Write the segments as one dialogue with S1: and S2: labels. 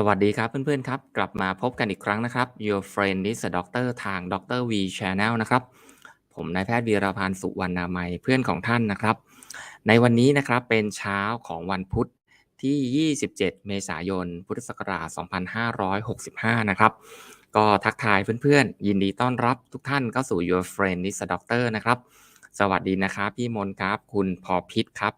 S1: สวัสดีครับเพื่อนๆครับ กลับมาพบกันอีกครั้งนะครับ Your Friend is a Doctor ทาง Dr. V Channel นะครับ ผมนายแพทย์วีรพันธ์สุวรรณามัยเพื่อนของท่านนะครับ ในวันนี้นะครับเป็นเช้าของวันพุธที่ 27 เมษายน พุทธศักราช 2565 นะครับ ก็ทักทายเพื่อนๆ ยินดีต้อนรับทุกท่านเข้าสู่ Your Friend is a Doctor นะครับ สวัสดีนะครับ พี่มนครับ คุณพอพิษครับ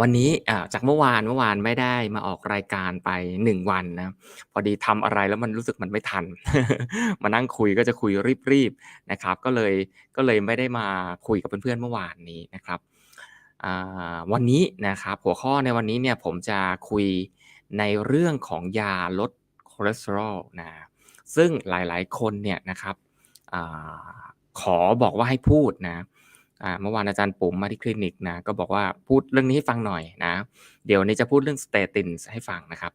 S1: วันนี้จากเมื่อวานเมื่อวานไม่ได้มาออกรายการไป 1 วันนะพอดีทำอะไรแล้วมันรู้สึกมันไม่ทัน มานั่งคุยก็จะคุยรีบๆนะครับ ก็เลยก็เลยไม่ได้มาคุยกับเพื่อนๆเมื่อวานนี้นะครับวันนี้นะครับหัวข้อในวันนี้เนี่ยผมจะคุยในเรื่องของยาลดคอเลสเตอรอลนะซึ่งหลายๆคนเนี่ยนะครับอขอบอกว่าให้พูดนะ เมื่อวานอาจารย์ปุ๋มมาที่คลินิกนะก็บอกว่าพูดเรื่องนี้ให้ฟังหน่อยนะ เดี๋ยวนี้จะพูดเรื่องสเตตินให้ฟังนะครับ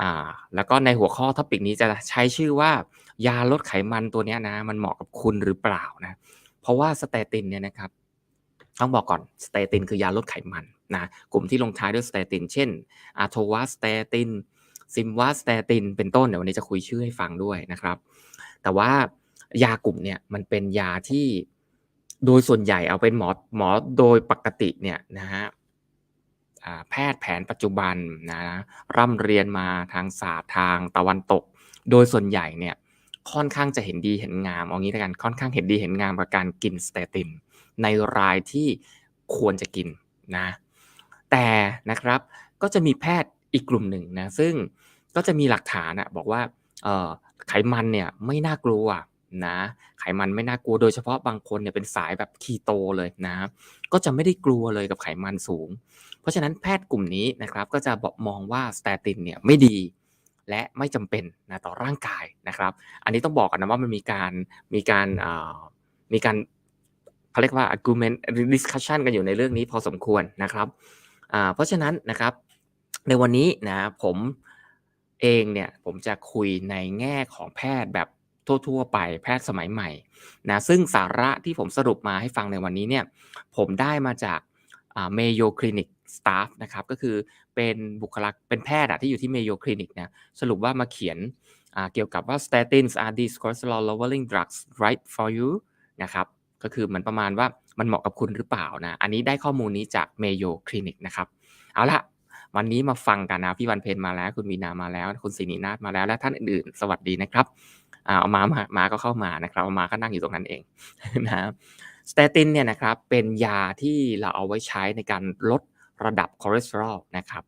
S1: อ่าแล้วก็ในหัวข้อท็อปิกนี้จะใช้ชื่อว่ายาลดไขมันตัวนี้นะมันเหมาะกับคุณหรือเปล่านะเพราะว่าสเตตินเนี่ยนะครับต้องบอกก่อนสเตตินคือยาลดไขมันนะกลุ่มที่ลงท้ายด้วยสเตติน เช่นอาโทวาสเตตินซิมวาสเตตินเป็นต้นเดี๋ยววันนี้จะคุยชื่อให้ฟังด้วยนะครับ แต่ว่ายากลุ่มเนี่ยมันเป็นยาที่ โดยส่วนใหญ่เอาเป็นหมอหมอโดยปกติเนี่ยนะฮะแพทย์แผนปัจจุบันนะร่ำเรียนมาทางศาสตร์ทางตะวันตก โดยส่วนใหญ่เนี่ยค่อนข้างจะเห็นดีเห็นงามเอางี้แล้วกันค่อนข้างเห็นดีเห็นงามกับการกินสเตติน ในรายที่ควรจะกินนะแต่นะครับก็จะมีแพทย์อีกกลุ่มหนึ่งนะซึ่งก็จะมีหลักฐานอะบอกว่าไขมันเนี่ยไม่น่ากลัว นะไขมันไม่น่ากลัวโดยเฉพาะบางคนเนี่ยเป็นสายแบบคีโตเลยนะก็จะไม่ได้กลัวเลยกับไขมันสูง เพราะฉะนั้นแพทย์กลุ่มนี้นะครับก็จะบอกมองว่าสเตตินเนี่ยไม่ดีและไม่จำเป็นนะต่อร่างกายนะครับ อันนี้ต้องบอกกันนะว่ามันมีการมีการมีการเขาเรียกว่า argument discussion กันอยู่ในเรื่องนี้พอสมควรนะครับเพราะฉะนั้นนะครับในวันนี้นะผมเองเนี่ยผมจะคุยในแง่ของแพทย์แบบ ทั่วๆ ไปแพทย์สมัยใหม่นะซึ่งสาระที่ผมสรุปมาให้ฟังในวันนี้เนี่ยผมได้มาจากเมโยคลินิกสตาฟนะครับก็คือเป็นบุคลากรเป็นแพทย์ที่อยู่ที่เมโยคลินิกนะสรุปว่ามาเขียนเกี่ยวกับว่า statins are these cholesterol lowering drugs right for you นะครับก็คือมันประมาณว่ามันเหมาะกับคุณหรือเปล่านะอันนี้ได้ข้อมูลนี้จากเมโยคลินิกนะครับเอาละวันนี้มาฟังกันนะ พี่วันเพนมาแล้ว คุณวีนามาแล้ว คุณศินีนาฏมาแล้ว และท่านอื่นๆ สวัสดีนะครับ เอามามามาก็เข้ามานะครับมาก็นั่งอยู่ตรงนั้นเองนะสเตตินเนี่ยนะครับเป็นยาที่เราเอาไว้ใช้ในการลดระดับคอเลสเตอรอลนะครับ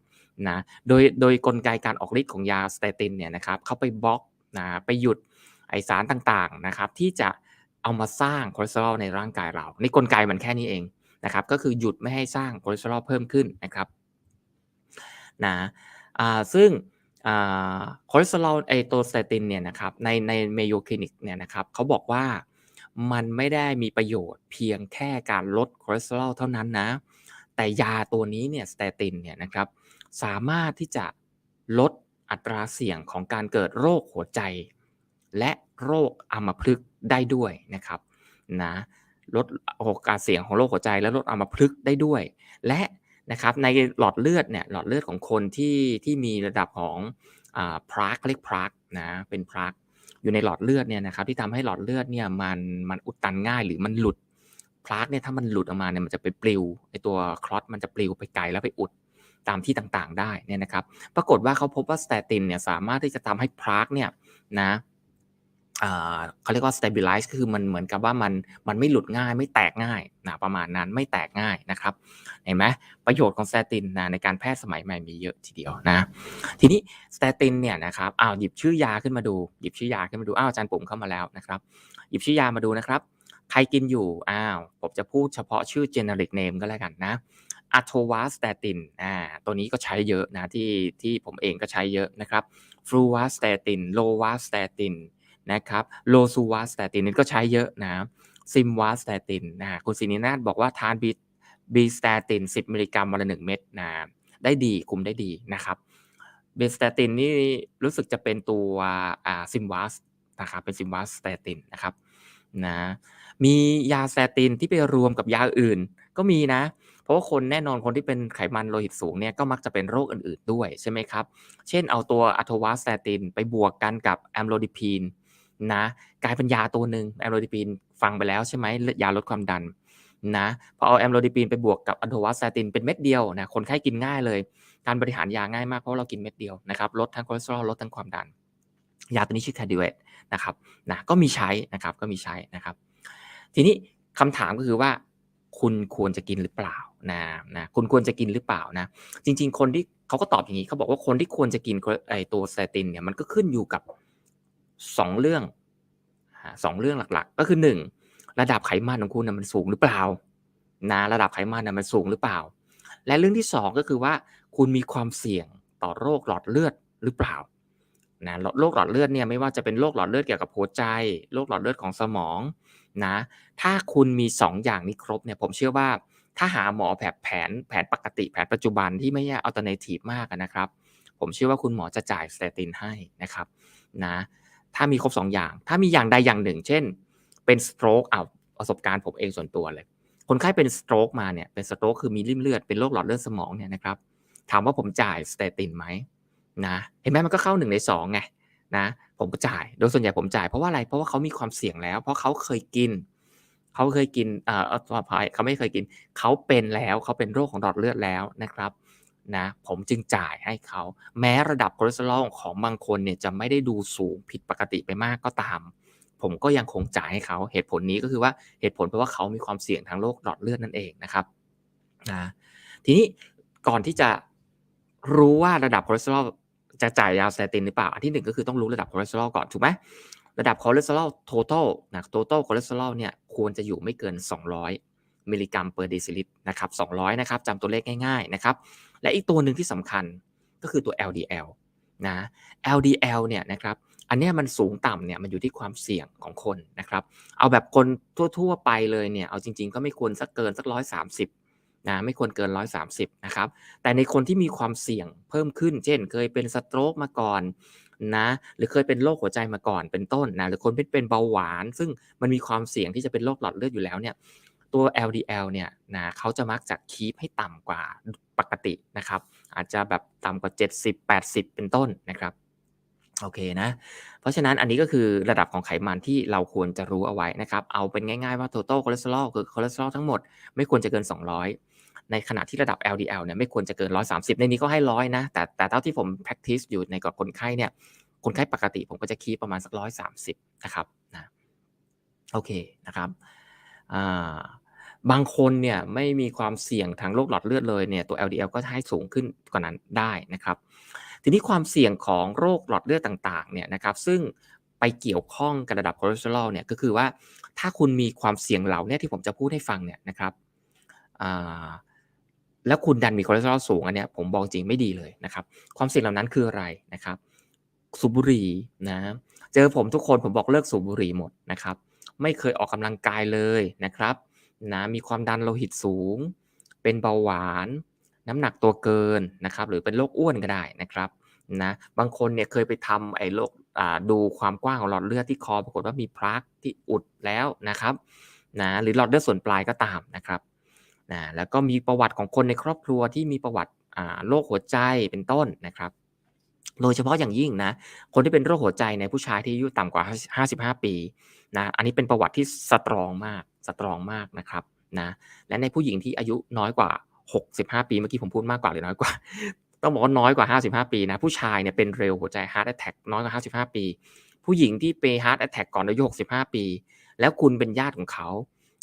S1: นะโดยโดยกลไกการออกฤทธิ์ของยาสเตตินเนี่ยนะครับเขาไปบล็อกนะไปหยุดไอสารต่างๆนะครับที่จะเอามาสร้างคอเลสเตอรอลในร่างกายเราในกลไกมันแค่นี้เองนะครับก็คือหยุดไม่ให้สร้างคอเลสเตอรอลเพิ่มขึ้นนะครับนะอ่าซึ่ง คอเลสเตอรอลไอตัวสเตตินเนี่ยนะครับในในเมโยคลินิกเนี่ยนะครับเขาบอกว่ามันไม่ได้มีประโยชน์เพียงแค่การลดคอเลสเตอรอลเท่านั้นนะ แต่ยาตัวนี้เนี่ยสเตตินเนี่ยนะครับสามารถที่จะลดอัตราเสี่ยงของการเกิดโรคหัวใจ และโรคอัมพฤกษ์ได้ด้วยนะครับนะลดโอกาสเสี่ยงของโรคหัวใจและลดอัมพฤกษ์ได้ด้วย และ นะครับในหลอดเลือดเนี่ยหลอดเลือดของคนที่ที่มีระดับของพรากเรียกพรากนะเป็นพรากอยู่ในหลอดเลือดเนี่ยนะครับที่ทำให้หลอดเลือดเนี่ยมันมันอุดตันง่ายหรือมันหลุดพลาสเนี่ยถ้ามันหลุดออกมาเนี่ยมันจะไปปลิวไอตัวคลอตมันจะปลิวไปไกลแล้วไปอุดตามที่ต่างๆ ได้เนี่ยนะครับ ปรากฏว่าเขาพบว่าสเตตินเนี่ยสามารถที่จะทำให้พลาสเนี่ยนะ เขาเรียกว่า stabilize ก็คือมันเหมือนกับว่ามันมันไม่หลุดง่าย ไม่แตกง่ายนะประมาณนั้นไม่แตกง่ายนะครับเห็นไหมประโยชน์ของสเตตินนะในการแพทย์สมัยใหม่มีเยอะทีเดียวนะ ทีนี้สเตตินเนี่ยนะครับอ้าวหยิบชื่อยาขึ้นมาดูหยิบชื่อยาขึ้นมาดูอ้าวอาจารย์ปุ่มเข้ามาแล้วนะครับ หยิบชื่อยามาดูนะครับ ใครกินอยู่อ้าวผมจะพูดเฉพาะชื่อ generic name ก็แล้วกันนะอะโทวาสเตตินอ่าตัวนี้ก็ใช้เยอะนะที่ที่ผมเองก็ใช้เยอะนะครับฟลูวาสเตตินโลวาสเตติน นะครับโลซูวาสเตตินนี่ก็ใช้เยอะนะซิมวาสเตตินนะคุณศินินาถบอกว่าทานบีบีสเตติน 10 มิลลิกรัมวันละ1เม็ดนะได้ดีคุมได้ดีนะครับบีสเตตินนี่รู้สึกจะเป็นตัวอ่าซิมวาสนะครับเป็นซิมวาสเตตินนะครับนะมียาสเตตินที่ไปรวมกับยาอื่นก็มีนะ เพราะว่าคนแน่นอนคนที่เป็นไขมันโลหิตสูงเนี่ยก็มักจะเป็นโรคอื่นๆด้วยใช่ไหมครับ เช่นเอาตัวอะโทวาสเตตินไปบวกกันกับแอมโลดิพีน นะกลายเป็นยาตัวหนึ่งแอมโลดิพีนฟังไปแล้วใช่ไหมยาลดความดันนะพอเอาแอมโลดิพีนไปบวกกับอะโทวาสเตตินเป็นเม็ดเดียวนะคนไข้กินง่ายเลย การบริหารยาง่ายมากเพราะเรากินเม็ดเดียวนะครับลดทั้งคอเลสเตอรอลลดทั้งความดัน ยาตัวนี้ชื่อคาดิเวตนะครับนะก็มีใช้นะครับก็มีใช้นะครับ ทีนี้คำถามก็คือว่าคุณควรจะกินหรือเปล่านะนะคุณควรจะกินหรือเปล่านะ จริง ๆ คนที่เขาก็ตอบอย่างนี้เขาบอกว่าคนที่ควรจะกินไอตัวสเตตินเนี่ยมันก็ขึ้นอยู่กับ สองเรื่องสองเรื่องหลักๆ ก็คือหนึ่งระดับไขมันของคุณนะมันสูงหรือเปล่านะระดับไขมันนะมันสูงหรือเปล่า และเรื่องที่สองก็คือว่าคุณมีความเสี่ยงต่อโรคหลอดเลือดหรือเปล่านะโรคหลอดเลือดเนี่ยไม่ว่าจะเป็นโรคหลอดเลือดเกี่ยวกับหัวใจโรคหลอดเลือดของสมองนะถ้าคุณมี 2 อย่างนี้ครบเนี่ยผมเชื่อว่าถ้าหาหมอแผนแผนแผนปกติแผนปัจจุบันที่ไม่ใช่อัลเทอร์เนทีฟมากนะครับ ผมเชื่อว่าคุณหมอจะจ่ายสเตตินให้นะครับนะ ถ้ามีครบ 2 อย่าง ถ้ามีอย่างใดอย่างหนึ่ง เช่น เป็นสโตรกเอาประสบการณ์ผมเองส่วนตัวเลย คนไข้เป็นสโตรกมาเนี่ยเป็นสโตรกคือมีริ่มเลือดเป็นโรคหลอดเลือดสมองเนี่ยนะครับถามว่าผมจ่ายสเตตินไหมนะเห็นไหมมันก็เข้า1ใน2ไงนะผมจ่ายโดยส่วนใหญ่ผมจ่ายเพราะว่าอะไรเพราะว่าเขามีความเสี่ยงแล้ว เพราะเขาเคยกินเขาเคยกินเอ่อปลอดภัยเขาไม่เคยกิน เขาเป็นแล้วเขาเป็นโรคของหลอดเลือดแล้วนะครับ นะผมจึงจ่ายให้เขา แม้ระดับคอเลสเตอรอลของบางคนเนี่ยจะไม่ได้ดูสูงผิดปกติไปมากก็ตาม ผมก็ยังคงจ่ายให้เขาเหตุผลนี้ก็คือว่าเหตุผลเพราะว่าเขามีความเสี่ยงทางโรคหลอดเลือดนั่นเองนะครับนะทีนี้ก่อนที่จะรู้ว่าระดับคอเลสเตอรอลจะจ่ายยาสเตตินหรือเปล่า อันที่หนึ่งก็คือต้องรู้ระดับคอเลสเตอรอลก่อนถูกไหมระดับคอเลสเตอรอล total นะ total คอเลสเตอรอลเนี่ยควรจะอยู่ไม่เกิน 200 มิลลิกรัมเปอร์เดซิลิตรนะครับ200 นะครับจำตัวเลขง่ายๆนะครับ และอีกตัวหนึ่งที่สำคัญก็คือตัว LDL นะ LDL เนี่ยนะครับอันนี้มันสูงต่ำเนี่ยมันอยู่ที่ความเสี่ยงของคนนะครับ เอาแบบคนทั่ว ๆ ไปเลยเนี่ยเอาจริง ๆ ก็ไม่ควรสักเกินสักร้อยสามสิบนะไม่ควรเกิน 130 นะครับ แต่ในคนที่มีความเสี่ยงเพิ่มขึ้น เช่น เคยเป็นสโตรกมาก่อนนะ หรือเคยเป็นโรคหัวใจมาก่อนเป็นต้นนะ หรือคนเป็นเป็นเบาหวาน ซึ่งมันมีความเสี่ยงที่จะเป็นโรคหลอดเลือดอยู่แล้วเนี่ย ตัว LDL เนี่ยนะเขาจะมักจะคีปให้ต่ำกว่าปกตินะครับ อาจจะแบบต่ำกว่า 70 80 เป็นต้นนะครับโอเคนะ เพราะฉะนั้นอันนี้ก็คือระดับของไขมันที่เราควรจะรู้เอาไว้นะครับ เอาเป็นง่ายๆว่า total คลสเตอรอลคือคอเลสเตอรอลทั้งหมดไม่ควรจะเกิน 200 ในขณะที่ระดับ LDL เนี่ยไม่ควรจะเกิน 130 ในนี้ก็ให้ร้อยนะ แต่แต่เท่าที่ผม practice อยู่ในกับคนไข้เนี่ย คนไข้ปกติผมก็จะคีประมาณสัก 130 นะครับนะ โอเคนะครับอ่า บางคนเนี่ยไม่มีความเสี่ยงทางโรคหลอดเลือดเลยเนี่ยตัว LDL ก็ให้สูงขึ้นกว่านั้นได้นะครับ ทีนี้ความเสี่ยงของโรคหลอดเลือดต่างๆเนี่ยนะครับ ซึ่งไปเกี่ยวข้องกับระดับคอเลสเตอรอลเนี่ยก็คือว่าถ้าคุณมีความเสี่ยงเหล่านี้ที่ผมจะพูดให้ฟังเนี่ยนะครับแล้วคุณดันมีคอเลสเตอรอลสูงอันเนี้ยผมบอกจริงไม่ดีเลยนะครับ ความเสี่ยงเหล่านั้นคืออะไรนะครับ สูบบุหรี่นะเจอผมทุกคนผมบอกเลิกสูบบุหรี่หมดนะครับ ไม่เคยออกกำลังกายเลยนะครับ นะมีความดันโลหิตสูง เป็นเบาหวาน น้ำหนักตัวเกินนะครับหรือเป็นโรคอ้วนก็ได้นะครับนะบางคนเนี่ยเคยไปทำไอ้โรคดูความกว้างของหลอดเลือดที่คอปรากฏว่ามีพลักที่อุดแล้วนะครับนะหรือหลอดเลือดส่วนปลายก็ตามนะครับนะแล้วก็มีประวัติของคนในครอบครัวที่มีประวัติโรคหัวใจเป็นต้นนะครับ โดยเฉพาะอย่างยิ่งนะคนที่เป็นโรคหัวใจในผู้ชายที่อายุต่ำกว่า 55 ปี นะอันนี้เป็นประวัติที่สตรองมากสตรองมากนะครับนะและในผู้หญิงที่อายุน้อยกว่า 65 ปีเมื่อกี้ผมพูดมากกว่าหรือน้อยกว่า ต้องบอกว่าน้อยกว่า 55 ปีนะผู้ชายเนี่ยเป็นเร็วหัวใจ heart attack น้อยกว่า 55 ปี ผู้หญิงที่เป็น heart attack ก่อนอายุ 65 ปี แล้วคุณเป็นญาติของเขา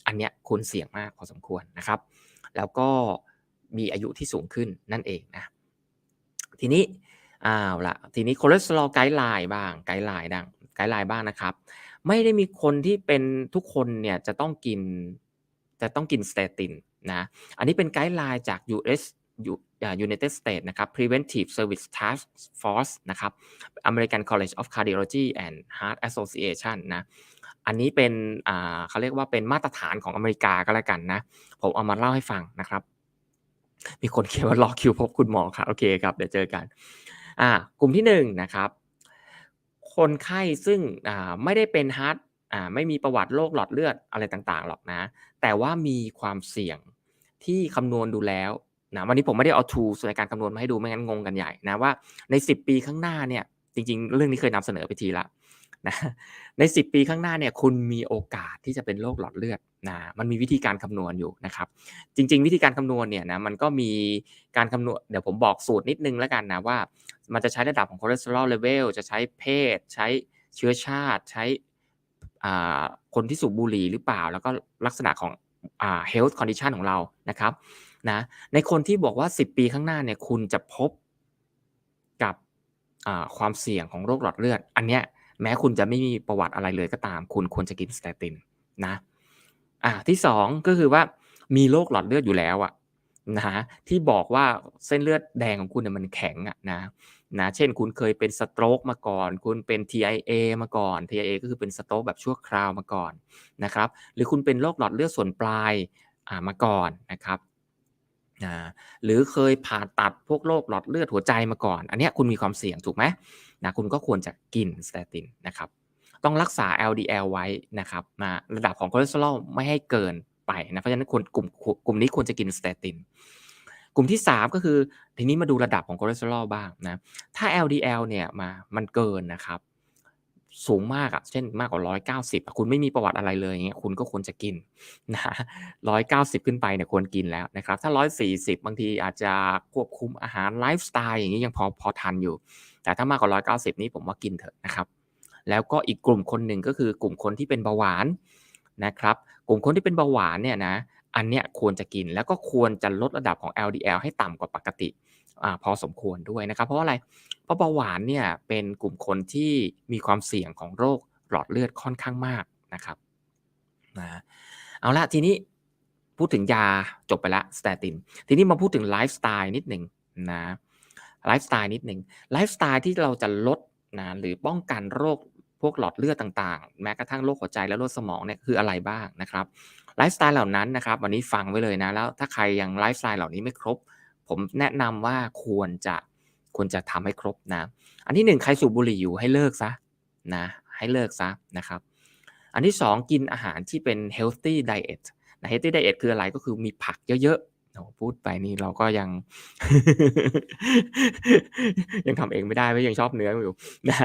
S1: อันเนี้ยคุณเสี่ยงมากพอสมควรนะครับ แล้วก็มีอายุที่สูงขึ้นนั่นเองนะทีนี้อ้าวละทีนี้คอเลสเตอรอลไกด์ไลน์บ้างไกด์ไลน์ดังไกด์ไลน์บ้างนะครับ ไม่ได้มีคนที่เป็นทุกคนเนี่ยจะต้องกินจะต้องกินสเตตินนะอันนี้เป็นไกด์ไลน์จาก US United States นะครับ Preventive Service Task Force นะครับ American College of Cardiology and Heart Association นะอันนี้เป็นเขาเรียกว่าเป็นมาตรฐานของอเมริกาก็แล้วกันนะ ผมเอามาเล่าให้ฟังนะครับ มีคนเขียนว่ารอคิวพบคุณหมอครับโอเคครับ เดี๋ยวเจอกัน อ่ากลุ่มที่หนึ่งนะครับ คนไข้ซึ่งไม่ได้เป็นฮาร์ดไม่มีประวัติโรคหลอดเลือดอะไรต่างๆหรอกนะ แต่ว่ามีความเสี่ยงที่คำนวณดูแล้วนะวันนี้ผมไม่ได้เอา tools ในการคำนวณมาให้ดูไม่งั้นงงกันใหญ่นะว่าใน 10 ปีข้างหน้าเนี่ยจริงๆ เรื่องนี้เคยนำเสนอไปทีละ นะใน 10 ปีข้างหน้าเนี่ยคุณมีโอกาสที่จะเป็นโรคหลอดเลือดนะมันมีวิธีการคำนวณอยู่นะครับ จริง ๆ วิธีการคำนวณเนี่ยนะมันก็มีการคำนวณเดี๋ยวผมบอกสูตรนิดนึงแล้วกันนะว่า มันจะใช้ระดับของคอเลสเตอรอลเลเวลจะใช้เพศ ใช้เชื้อชาติใช้คนที่สูบบุหรี่หรือเปล่า แล้วก็ลักษณะของ health condition ของเรานะครับนะในคนที่บอกว่า 10 ปีข้างหน้าเนี่ยคุณจะพบกับความเสี่ยงของโรคหลอดเลือด อันเนี้ย แม้คุณจะไม่มีประวัติอะไรเลยก็ตาม คุณควรจะกินสเตตินนะอ่าที่2ก็คือว่ามีโรคหลอดเลือดอยู่แล้วอะนะที่บอกว่าเส้นเลือดแดงของคุณเนี่ยมันแข็งอะนะนะเช่นคุณเคยเป็นสโตรกมาก่อน คุณเป็น TIA มาก่อน TIA ก็คือเป็นสโตรกแบบชั่วคราวมาก่อนนะครับ หรือคุณเป็นโรคหลอดเลือดส่วนปลายอ่ามาก่อนนะครับนะหรือเคยผ่าตัดพวกโรคหลอดเลือดหัวใจมาก่อน อันนี้คุณมีความเสี่ยงถูกไหม นะคุณก็ควรจะกินสเตตินนะครับต้องรักษา LDL ไว้นะครับนะระดับของคอเลสเตอรอลไม่ให้เกินไปนะเพราะฉะนั้นควรกลุ่มกลุ่มนี้ควรจะกินสเตตินกลุ่มที่ 3 ก็คือทีนี้มาดูระดับของคอเลสเตอรอลบ้างนะถ้า LDL เนี่ยมามันเกินนะครับสูงมากอะ่ะเช่นมากกว่า190คุณไม่มีประวัติอะไรเลยอย่างเงี้ยคุณก็ควรจะกินนะ190ขึ้นไปเนี่ยควรกินแล้วนะครับถ้า140บางทีอาจจะควบคุมอาหารไลฟ์สไตล์อย่างนี้ยังพอพอทันอยู่ แต่ถ้ามากกว่า 190 นี้ผมว่ากินเถอะนะครับ แล้วก็อีกกลุ่มคนหนึ่งก็คือกลุ่มคนที่เป็นเบาหวานนะครับ กลุ่มคนที่เป็นเบาหวานเนี่ยนะ อันเนี้ยควรจะกินแล้วก็ควรจะลดระดับของ LDL ให้ต่ำกว่าปกติอพอสมควรด้วยนะครับ เพราะอะไร เพราะเบาหวานเนี่ยเป็นกลุ่มคนที่มีความเสี่ยงของโรคหลอดเลือดค่อนข้างมากนะครับนะเอาละทีนี้พูดถึงยาจบไปละสเตติน ทีนี้มาพูดถึงไลฟ์สไตล์นิดหนึ่งนะ ไลฟ์สไตล์นิดหนึ่งไลฟ์สไตล์ที่เราจะลดนะหรือป้องกันโรคพวกหลอดเลือดต่างๆ แม้กระทั่งโรคหัวใจและโรคสมองเนี่ยคืออะไรบ้างนะครับไลฟ์สไตล์เหล่านั้นนะครับ วันนี้ฟังไว้เลยนะแล้วถ้าใครยังไลฟ์สไตล์เหล่านี้ไม่ครบ ผมแนะนำว่าควรจะควรจะทำให้ครบนะ อันที่หนึ่งใครสูบบุหรี่อยู่ให้เลิกซะนะให้เลิกซะนะครับ อันที่สองกินอาหารที่เป็น healthy diet นะ healthy diet คืออะไรก็คือมีผักเยอะ โอ้พูดไปนี่เราก็ยัง ยังทำเองไม่ได้ไม่ยังชอบเนื้ออยู่นะ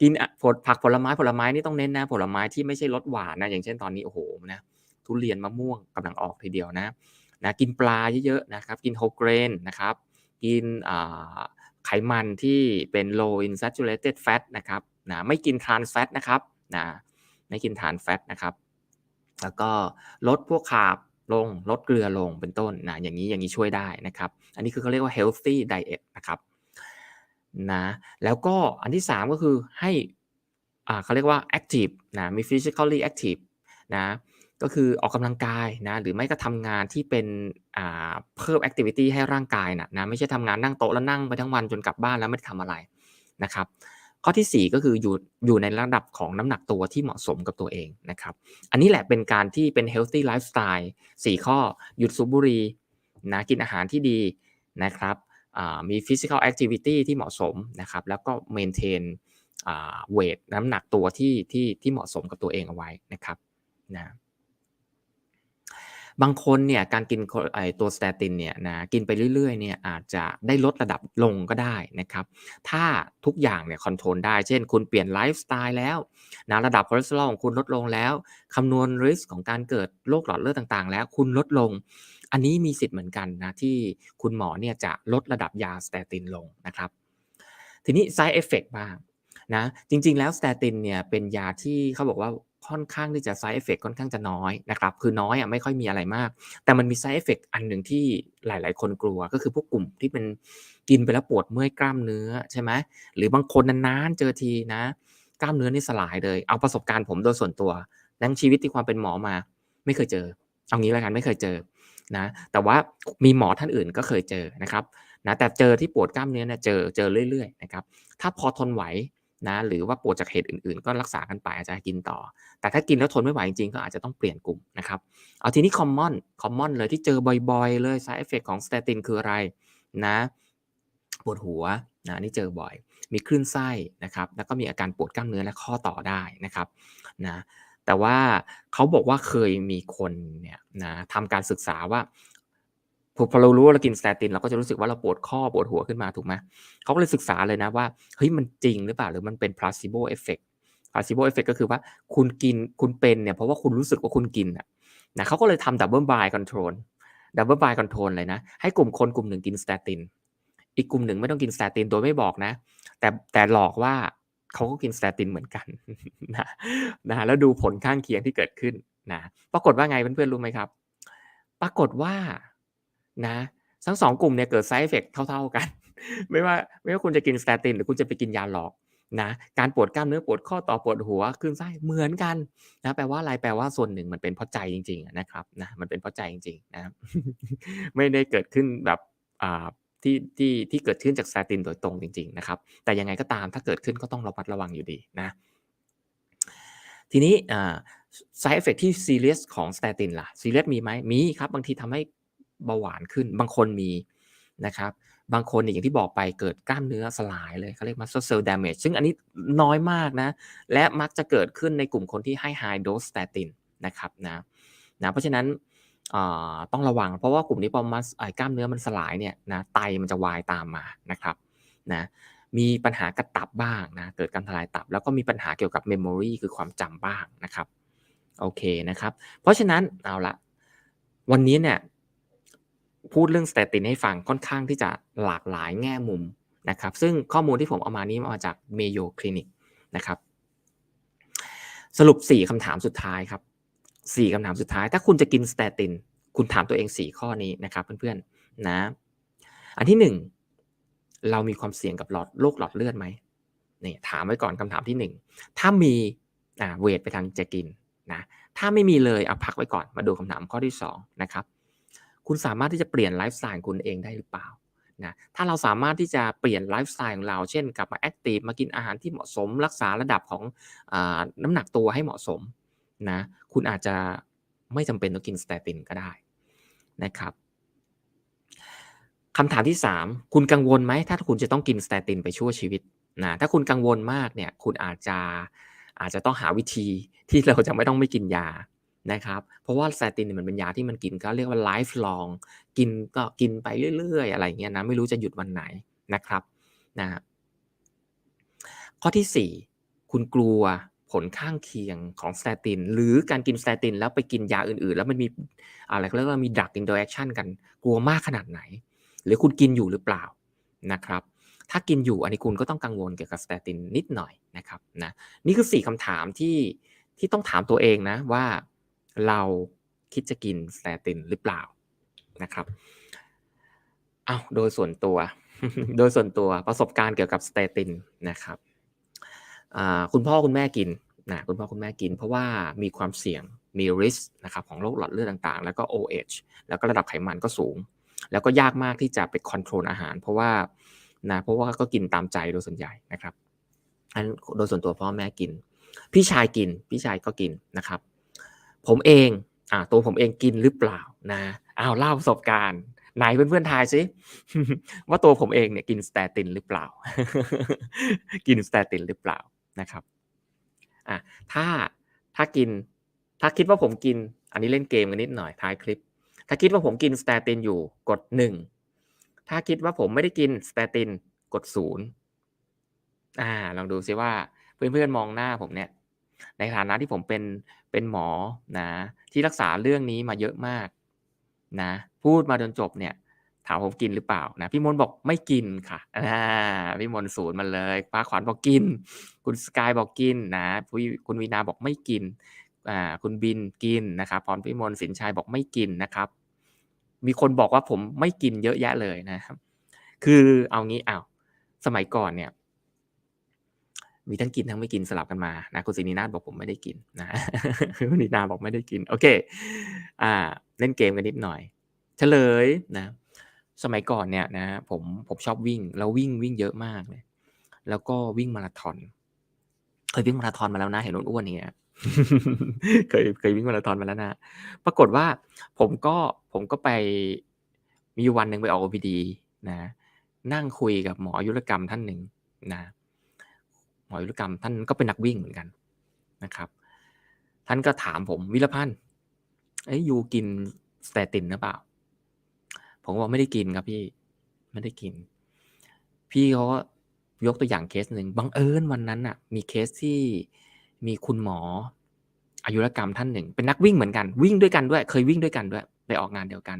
S1: กินผลผักผลไม้ผลไม้นี่ต้องเน้นนะ ผลไม้ที่ไม่ใช่รสหวานนะอย่างเช่นตอนนี้โอ้โหนะทุเรียนมะม่วงกำลังออกทีเดียวนะนะกินปลาเยอะๆนะครับ กินโฮเกรนนะครับ กินไขมันที่เป็น low in saturated fat นะครับนะไม่กิน trans fat นะครับนะไม่กิน trans fat นะครับ แล้วก็ลดพวกคาร์บ ลงลดเกลือลงเป็นต้นนะอย่างนี้อย่างนี้ช่วยได้นะครับ อันนี้คือเขาเรียกว่า healthy diet นะครับนะแล้วก็อันที่ 3 ก็คือให้อ่าเขาเรียกว่า active นะมี physically active นะก็คือออกกำลังกายนะหรือไม่ก็ทำงานที่เป็นอ่าเพิ่มแอคทิวิตี้ให้ร่างกายนะนะไม่ใช่ทำงานนั่งโต๊ะแล้วนั่งไปทั้งวันจนกลับบ้านแล้วไม่ได้ทำอะไรนะครับ ข้อที่ 4 ก็คืออยู่อยู่ในระดับของน้ำหนักตัวที่เหมาะสมกับตัวเองนะครับ อันนี้แหละเป็นการที่เป็น healthy lifestyle 4 ข้อหยุดสูบบุหรี่นะกินอาหารที่ดีนะครับมี physical activity ที่เหมาะสมนะครับ แล้วก็ maintain เวทน้ำหนักตัวที่ที่ที่เหมาะสมกับตัวเองเอาไว้นะครับนะ บางคนเนี่ยการกินไอตัวสเตตินเนี่ยนะกินไปเรื่อยๆเนี่ยอาจจะได้ลดระดับลงก็ได้นะครับ ถ้าทุกอย่างเนี่ยคอนโทรลได้ เช่น คุณเปลี่ยนไลฟ์สไตล์แล้วนะระดับคอเลสเตอรอลของคุณลดลงแล้วคำนวณริสของการเกิดโรคหลอดเลือดต่างๆ แล้วคุณลดลง อันนี้มีสิทธิ์เหมือนกันนะที่คุณหมอเนี่ยจะลดระดับยาสเตตินลงนะครับ ทีนี้ side effect บ้างนะจริงๆแล้วสเตตินเนี่ยเป็นยาที่เขาบอกว่า ค่อนข้างที่จะ side effect ค่อนข้างจะน้อยนะครับคือน้อยอะไม่ค่อยมีอะไรมาก แต่มันมี side effect อันหนึ่งที่หลาย ๆ คนกลัวก็คือพวกกลุ่มที่เป็นกินไปแล้วปวดเมื่อยกล้ามเนื้อใช่ไหมหรือบางคนนานๆเจอทีนะ กล้ามเนื้อนี่สลายเลย เอาประสบการณ์ผมโดยส่วนตัวดังชีวิตที่ความเป็นหมอมา ไม่เคยเจอเอางี้แล้วกันไม่เคยเจอนะแต่ว่ามีหมอท่านอื่นก็เคยเจอนะครับนะแต่เจอที่ปวดกล้ามเนื้อเนี่ยเจอเจอเรื่อยๆนะครับถ้าพอทนไหว นะหรือว่าปวดจากเหตุอื่นๆ ก็รักษากันไปอาจจะกินต่อ แต่ถ้ากินแล้วทนไม่ไหวจริงๆก็อาจจะต้องเปลี่ยนกลุ่มนะครับเอาทีนี้ common common เลยที่เจอบ่อยๆ เลย side effect ของ statin คืออะไรนะปวดหัวนะนี่เจอบ่อย มีคลื่นไส้นะครับแล้วก็มีอาการปวดกล้ามเนื้อและข้อต่อได้นะครับนะแต่ว่าเขาบอกว่าเคยมีคนเนี่ยนะทำการศึกษาว่า พอเรารู้ว่าเรากินสเตตินเราก็จะรู้สึกว่าเราปวดข้อปวดหัวขึ้นมาถูกไหมเขาก็เลยศึกษาเลยนะว่าเฮ้ยมันจริงหรือเปล่าหรือมันเป็น placebo effect placebo effect ก็คือว่าคุณกินคุณเป็นเนี่ยเพราะว่าคุณรู้สึกว่าคุณกินอะนะเขาก็เลยทำ double blind control double blind control เลยนะ ให้กลุ่มคนกลุ่มหนึ่งกินสเตตินอีกกลุ่มหนึ่งไม่ต้องกินสเตตินโดยไม่บอกนะ แต่แต่หลอกว่าเขาก็กินสเตตินเหมือนกันนะนะแล้วดูผลข้างเคียงที่เกิดขึ้นนะปรากฏว่าไงเพื่อนๆรู้ไหมครับ ปรากฏว่า นะทั้งสองกลุ่มเนี่ยเกิด side effect เท่า ๆกัน ไม่ว่าไม่ว่าคุณจะกินสเตตินหรือคุณจะไปกินยาหลอกนะการปวดกล้ามเนื้อปวดข้อต่อปวดหัวคลื่นไส้เหมือนกันนะแปลว่าอะไรแปลว่าส่วนหนึ่งมันเป็นเพราะใจจริงๆนะครับนะมันเป็นเพราะใจจริงๆนะไม่ได้เกิดขึ้นแบบอ่าที่ที่ที่เกิดขึ้นจากสเตตินโดยตรงจริง ๆ นะครับ แต่ยังไงก็ตามถ้าเกิดขึ้นก็ต้องระมัดระวังอยู่ดีนะ ทีนี้อ่า side effect ที่ serious ของสเตตินล่ะ serious มีไหมมีครับบางทีทำให้ เบาหวานขึ้น บางคนมีนะครับ บางคนเนี่ยอย่างที่บอกไปเกิดกล้ามเนื้อสลายเลยเขาเรียก muscle cell damage ซึ่งอันนี้น้อยมากนะ และมักจะเกิดขึ้นในกลุ่มคนที่ให้ high dose statin นะครับนะนะเพราะฉะนั้นต้องระวัง เพราะว่ากลุ่มนี้พอมัสกล้ามเนื้อมันสลายเนี่ยนะไตมันจะวายตามมานะครับนะมีปัญหากระตับบ้างนะเกิดการทลายตับ แล้วก็มีปัญหาเกี่ยวกับเมมโมรีคือความจำบ้างนะครับโอเคนะครับ เพราะฉะนั้นเอาละวันนี้เนี่ย พูดเรื่องสเตตินให้ฟังค่อนข้างที่จะหลากหลายแง่มุมนะครับ ซึ่งข้อมูลที่ผมเอามานี้มาจากเมโยคลินิกนะครับ สรุป 4คำถามสุดท้ายครับ 4คำถามสุดท้าย ถ้าคุณจะกินสเตติน คุณถามตัวเอง 4 ข้อนี้นะครับเพื่อนๆนะ อันที่ 1 เรามีความเสี่ยงกับหลอดโรคหลอดเลือดไหมนี่ถามไว้ก่อนคำถามที่ 1 ถ้ามีอ่าเวทไปทางจะกินนะถ้าไม่มีเลยเอาพักไว้ก่อนมาดูคำถามข้อที่2นะครับ คุณสามารถที่จะเปลี่ยนไลฟ์สไตล์คุณเองได้หรือเปล่านะถ้าเราสามารถที่จะเปลี่ยนไลฟ์สไตล์ของเรา เช่น กลับมาแอคทีฟมากินอาหารที่เหมาะสม รักษาระดับของอน้ำหนักตัวให้เหมาะสมนะคุณอาจจะไม่จำเป็นต้องกินสเตตินก็ได้นะครับคำถามที่ 3 คุณกังวลไหมถ้าคุณจะต้องกินสเตตินไปชั่วชีวิตนะถ้าคุณกังวลมากเนี่ยคุณอาจจะอาจจะต้องหาวิธีที่เราจะไม่ต้องไม่กินยา นะครับเพราะว่าสเตตินเนี่ยมันเป็นยาที่มันกินก็เรียกว่าไลฟ์ลองกินก็กินไปเรื่อยๆ อะไรเงี้ยนะไม่รู้จะหยุดวันไหนนะครับนะข้อที่ 4 คุณกลัวผลข้างเคียงของสเตติน หรือการกินสเตติน แล้วไปกินยาอื่นๆ แล้วมันมีอะไรเขาเรียกว่ามีดักอินเตอร์แอคชั่นกันกลัวมากขนาดไหน หรือคุณกินอยู่หรือเปล่านะครับถ้ากินอยู่อันนี้คุณก็ต้องกังวลเกี่ยวกับสเตตินนิดหน่อยนะครับนะนี่คือ 4คำถามที่ที่ต้องถามตัวเองนะว่า เราคิดจะกินสเตตินหรือเปล่านะครับเอาโดยส่วนตัว โดยส่วนตัวประสบการณ์เกี่ยวกับสเตตินนะครับคุณพ่อคุณแม่กินนะคุณพ่อคุณแม่กิน เพราะว่ามีความเสี่ยงมีริสนะครับของโรคหลอดเลือดต่างๆ แล้วก็ OH แล้วก็ระดับไขมันก็สูง แล้วก็ยากมากที่จะไปคอนโทรลอาหาร เพราะว่านะเพราะว่าก็กินตามใจโดยส่วนใหญ่นะครับอันโดยส่วนตัวพ่อแม่กิน พี่ชายกิน พี่ชายก็กินนะครับ ผมเองอ่าตัวผมเองกินหรือเปล่านะอ้าวเล่าประสบการณ์ไหนเพื่อนๆทายซิว่าตัวผมเองเนี่ยกินสเตตินหรือเปล่า กินสเตตินหรือเปล่านะครับอะถ้าถ้ากิน ถ้าคิดว่าผมกิน อันนี้เล่นเกมกันนิดหน่อยท้ายคลิป ถ้าคิดว่าผมกินสเตตินอยู่กดหนึ่งถ้าคิดว่าผมไม่ได้กินสเตตินกดศูนย์อ่าลองดูซิว่าเพื่อนๆมองหน้าผมเนี่ย ในฐานะที่ผมเป็นเป็นหมอนะที่รักษาเรื่องนี้มาเยอะมากนะพูดมาจนจบเนี่ย ถามผมกินหรือเปล่านะพี่มนบอกไม่กินค่ะอ่าพี่มนศูนย์มาเลยป้าขวัญบอกกิน คุณสกายบอกกินนะคุณวีนาบอกไม่กินอ่าคุณบินกินนะครับพรพี่มนสินชัยบอกไม่กินนะครับ มีคนบอกว่าผมไม่กินเยอะแยะเลยนะครับ คือเอางี้อ้าวสมัยก่อนเนี่ย มีทั้งกินทั้งไม่กินสลับกันมานะคุณสินีนาบอกผมไม่ได้กินนะคุณนีนาบอกไม่ได้กิน โอเค อ่า เล่นเกมกันนิดหน่อย เฉลยนะ สมัยก่อนเนี่ยนะผมผมชอบวิ่ง แล้ววิ่งวิ่งเยอะมากเลยแล้วก็วิ่งมาราธอนเคยวิ่งมาราธอนมาแล้วนะ เห็นอ้วนๆอย่างเงี้ยเคยเคยวิ่งมาราธอนมาแล้วนะ ปรากฏว่าผมก็ผมก็ไปมีวันหนึ่งไปออก OPD นะ นั่งคุยกับหมอยุรกรรมท่านหนึ่งนะ หมอยุรกรรม ท่านก็เป็นนักวิ่งเหมือนกันนะครับ ท่านก็ถามผมวิรพันธ์เอ้ยยูกินสเตตินหรือเปล่า ผมบอกไม่ได้กินครับพี่ไม่ได้กิน พี่เขาก็ยกตัวอย่างเคสหนึ่งบังเอิญวันนั้นน่ะ มีเคสที่มีคุณหมอ อายุรกรรมท่านหนึ่ง เป็นนักวิ่งเหมือนกัน วิ่งด้วยกันด้วย เคยวิ่งด้วยกันด้วย ไปออกงานเดียวกัน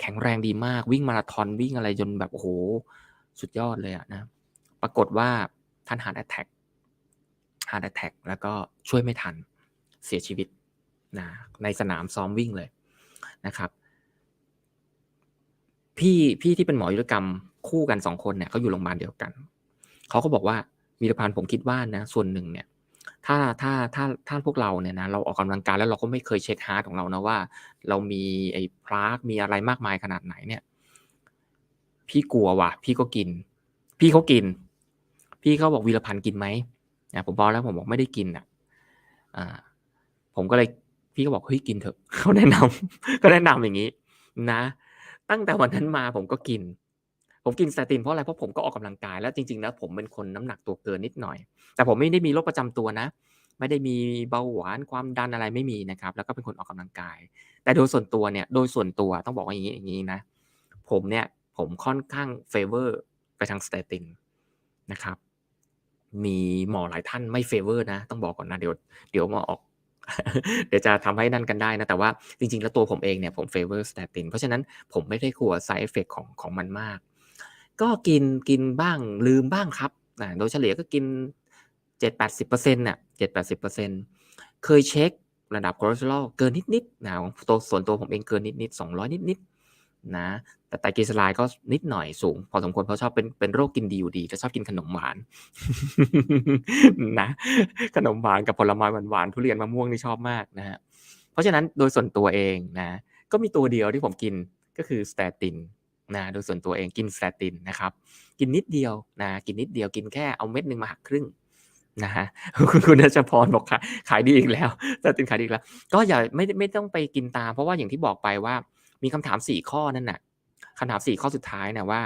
S1: แข็งแรงดีมากวิ่งมาราธอนวิ่งอะไรจนแบบโอ้โหสุดยอดเลยอะนะ ปรากฏว่า ท่านฮาร์ดแอทแทกฮาร์ดแอทแทกแล้วก็ช่วยไม่ทันเสียชีวิตนะในสนามซ้อมวิ่งเลยนะครับ พี่พี่ที่เป็นหมอยุรกรรมคู่กันสองคนเนี่ยเขาอยู่โรงพยาบาลเดียวกันเขาก็บอกว่าวีรพันธ์ผมคิดว่านะส่วนหนึ่งเนี่ยถ้าถ้าถ้าถ้าพวกเราเนี่ยนะเราออกกำลังกายแล้วเราก็ไม่เคยเช็คฮาร์ดของเรานะว่า เรามีไอ้พลากมีอะไรมากมายขนาดไหนเนี่ย พี่กลัวว่ะ พี่ก็กิน พี่เขากิน พี่เขาบอกวีรพันธ์กินไหมนะผมบอกแล้วผมบอกไม่ได้กินอะอ่า ผมก็เลยพี่ก็บอกเฮ้ยกินเถอะเขาแนะนำก็แนะนำอย่างนี้ นะ ตั้งแต่วันนั้นมาผมก็กิน ผมกินสเตตินเพราะอะไรเพราะผมก็ออกกำลังกายแล้วจริงๆแล้วผมเป็นคนน้ำหนักตัวเกินนิดหน่อย แต่ผมไม่ได้มีโรคประจำตัวนะ ไม่ได้มีเบาหวานความดันอะไรไม่มีนะครับ แล้วก็เป็นคนออกกำลังกาย แต่โดยส่วนตัวเนี่ย โดยส่วนตัวต้องบอกว่าอย่างนี้อย่างนี้นะ ผมเนี่ยผมค่อนข้างเฟเวอร์ไปทางสเตตินนะครับ มีหมอหลายท่านไม่เฟเวอร์นะ ต้องบอกก่อนนะเดี๋ยวเดี๋ยวมาออก เดี๋ยวจะทำให้นั่นกันได้นะ แต่ว่าจริงๆ แล้วตัวผมเองเนี่ยผมเฟเวอร์สเตตินเพราะฉะนั้นผมไม่ได้กลัว side effect ของของมันมาก ก็กินกินบ้างลืมบ้างครับนะโดยเฉลี่ยก็กิน 7-80%น่ะ7-80%เคยเช็คระดับคอเลสเตอรอลเกินนิดๆนะตัวส่วนตัวผมเองเกินนิดๆ200 นิดๆ นะแต่ไตรกลีเซอไรด์ก็นิดหน่อยสูง พอสมควรเพราะชอบเป็นเป็นโรคกินดีอยู่ดีจะชอบกินขนมหวานนะขนมหวานกับผลไม้หวานๆทุเรียนมะม่วงนี่ชอบมากนะฮะเพราะฉะนั้นโดยส่วนตัวเองนะก็มีตัวเดียวที่ผมกินก็คือสเตตินนะโดยส่วนตัวเองกินสเตตินนะครับ กินนิดเดียวนะกินนิดเดียวกินแค่เอาเม็ดหนึ่งมาหักครึ่งนะฮะคุณนัชพรบอกขายขายดีอีกแล้วสเตตินขายดีอีกแล้ว ก็อย่าไม่ไม่ต้องไปกินตามเพราะว่าอย่างที่บอกไปว่า มีคำถามสี่ข้อนั่นน่ะคำถามสี่ข้อสุดท้ายนะว่า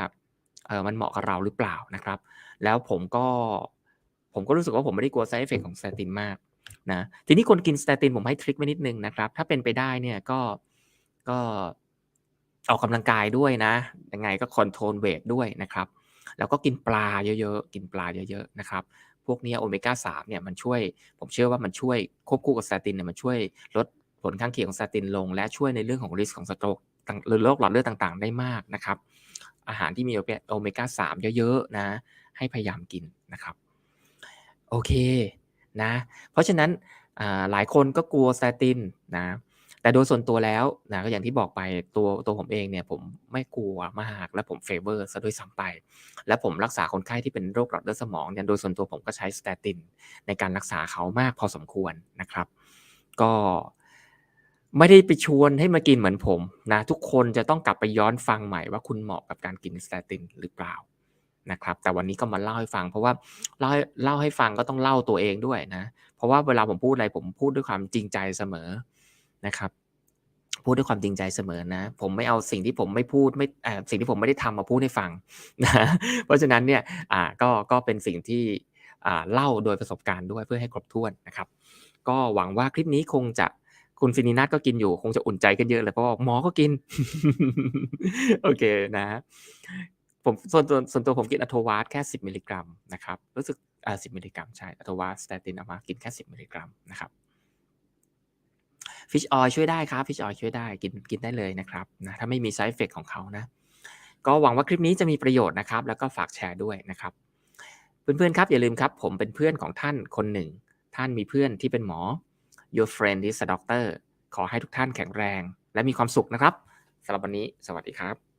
S1: เออมันเหมาะกับเราหรือเปล่านะครับ แล้วผมก็ผมก็รู้สึกว่าผมไม่ได้กลัว side effect ของสเตตินมากนะทีนี้คนกินสเตตินผมให้ทริคไว้นิดนึงนะครับ ถ้าเป็นไปได้เนี่ยก็ก็ออกกำลังกายด้วยนะยังไงก็คอนโทรลเวทด้วยนะครับ แล้วก็กินปลาเยอะๆ กินปลาเยอะๆนะครับ พวกนี้โอเมก้าสามเนี่ยมันช่วย ผมเชื่อว่ามันช่วยควบคู่กับสเตตินเนี่ยมันช่วยลด ผลข้างเคียงของสเตตินลง และช่วยในเรื่องของริสของสโตรกหรือโรคหลอดเลือดต่างๆ ได้มากนะครับ อาหารที่มีโอเมก้าสามเยอะๆนะ ให้พยายามกินนะครับ โอเคนะ เพราะฉะนั้นหลายคนก็กลัวสเตตินนะแต่โดยส่วนตัวแล้วนะก็อย่างที่บอกไปตัวตัวผมเองเนี่ยผมไม่กลัวมากและผมเฟเวอร์ซะด้วยซ้ำไป และผมรักษาคนไข้ที่เป็นโรคหลอดเลือดสมองเนี่ยโดยส่วนตัวผมก็ใช้สเตตินในการรักษาเขามากพอสมควรนะครับ ก็ ไม่ได้ไปชวนให้มากินเหมือนผมนะทุกคนจะต้องกลับไปย้อนฟังใหม่ว่าคุณเหมาะกับการกินสเตตินหรือเปล่านะครับ แต่วันนี้ก็มาเล่าให้ฟัง เพราะว่าเล่าเล่าให้ฟังก็ต้องเล่าตัวเองด้วยนะ เพราะว่าเวลาผมพูดอะไรผมพูดด้วยความจริงใจเสมอนะครับ พูดด้วยความจริงใจเสมอนะ ผมไม่เอาสิ่งที่ผมไม่พูดไม่สิ่งที่ผมไม่ได้ทำมาพูดให้ฟังนะเพราะฉะนั้นเนี่ยอ่าก็ก็เป็นสิ่งที่อ่าเล่าโดยประสบการณ์ด้วยเพื่อให้ครบถ้วนนะครับ ก็หวังว่าคลิปนี้คงจะ คุณฟินินัทก็กินอยู่คงจะอุ่นใจกันเยอะเลยเพราะหมอก็กิน โอเคนะผมส่วนตัวส่วนตัวผมกินอะโทวาสแค่ 10 มิลลิกรัมนะครับ รู้สึกอ่า10มิลลิกรัมใช่อะโทวาสสเตตินเอามากินแค่ 10 มิลลิกรัมนะครับฟิชออยช่วยได้ครับฟิชออยช่วยได้กินกินได้เลยนะครับนะถ้าไม่มี side effect ของเขานะก็หวังว่าคลิปนี้จะมีประโยชน์นะครับ แล้วก็ฝากแชร์ด้วยนะครับ เพื่อนๆครับอย่าลืมครับ ผมเป็นเพื่อนของท่านคนหนึ่ง ท่านมีเพื่อนที่เป็นหมอ your friend is a doctor ขอให้ทุกท่านแข็งแรง และมีความสุขนะครับสำหรับวันนี้ สวัสดีครับ